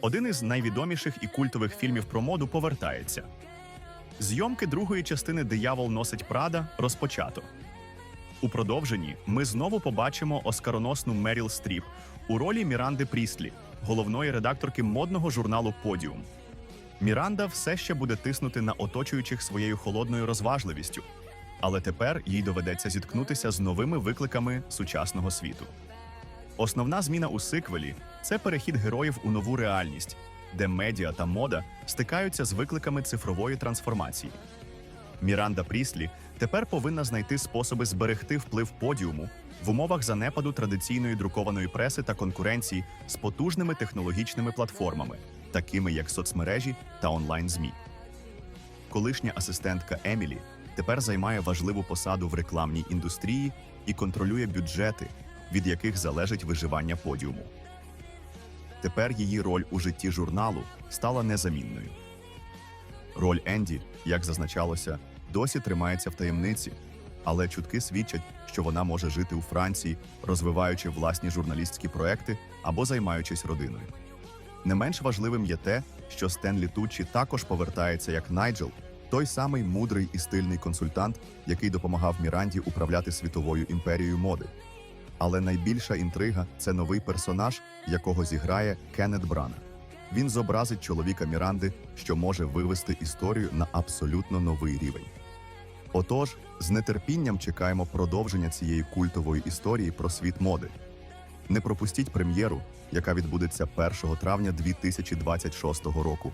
один із найвідоміших і культових фільмів про моду повертається. Зйомки другої частини Диявол носить Прада розпочато. У продовженні ми знову побачимо оскароносну Меріл Стріп у ролі Міранди Прістлі, головної редакторки модного журналу Подіум. Міранда все ще буде тиснути на оточуючих своєю холодною розважливістю, але тепер їй доведеться зіткнутися з новими викликами сучасного світу. Основна зміна у сиквелі це перехід героїв у нову реальність, де медіа та мода стикаються з викликами цифрової трансформації. Міранда Пріслі тепер повинна знайти способи зберегти вплив подіуму в умовах занепаду традиційної друкованої преси та конкуренції з потужними технологічними платформами, такими як соцмережі та онлайн-змі. Колишня асистентка Емілі тепер займає важливу посаду в рекламній індустрії і контролює бюджети, від яких залежить виживання подіуму. Тепер її роль у житті журналу стала незамінною. Роль Енді, як зазначалося, досі тримається в таємниці, але чутки свідчать, що вона може жити у Франції, розвиваючи власні журналістські проекти або займаючись родиною. Не менш важливим є те, що Стенлі Туччі також повертається як Найджел, той самий мудрий і стильний консультант, який допомагав Міранді управляти світовою імперією моди. Але найбільша інтрига це новий персонаж, якого зіграє Кеннет Брана. Він зобразить чоловіка Міранди, що може вивести історію на абсолютно новий рівень. Отож, з нетерпінням чекаємо продовження цієї культової історії про світ моди. Не пропустіть прем'єру, яка відбудеться 1 травня 2026 року